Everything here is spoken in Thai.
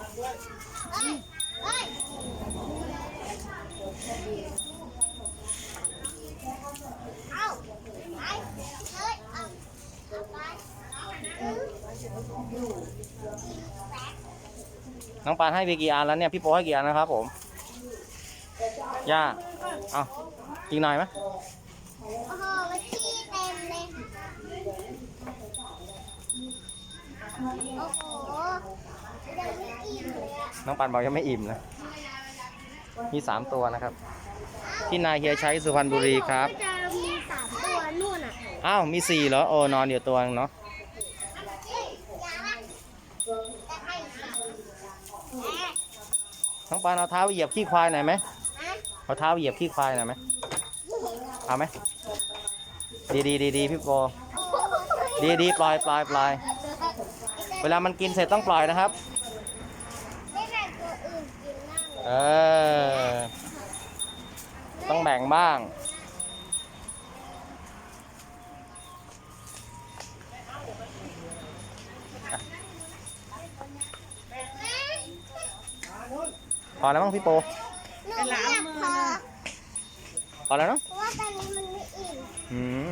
น้องปานให้ไปกี่อันแล้วเนี่ยพี่โปให้กี่อันนะครับผมย่าเอาอีกหน่อยไหมโอ้โหขี้เต็มเลยโอ้โหยังไม่อิ่มเลยอะ น้องปานบอกยังไม่อิ่มนะ มีสามตัวนะครับ ที่นายเฮียชัยสุพรรณบุรีครับ ก็จะมีสามตัวนู่นอะอ้าว มีสี่เหรอ โอ้ นอนอยู่ตัวนึงเนาะเฮ้ยยาละจะให้สิแอะน้องปานเอาเท้าเหยียบขี้ควายหน่อยไหมนะเอาเท้าเหยียบขี้ควายหน่อยไหมเอาไหม ดีดีดีดีพี่โปดีดีปล่อยปล่อยปล่อยเวลามันกินเสร็จต้องปล่อยนะครับ ไม่แบ่งตัวอื่นกินนั่ง เออ ต้องแบ่งบ้าง พอแล้วมั้งพี่โป หนูไม่อยากพอพอแล้วเนาะเพราะว่าตอนนี้มันไม่อิ่ม อืม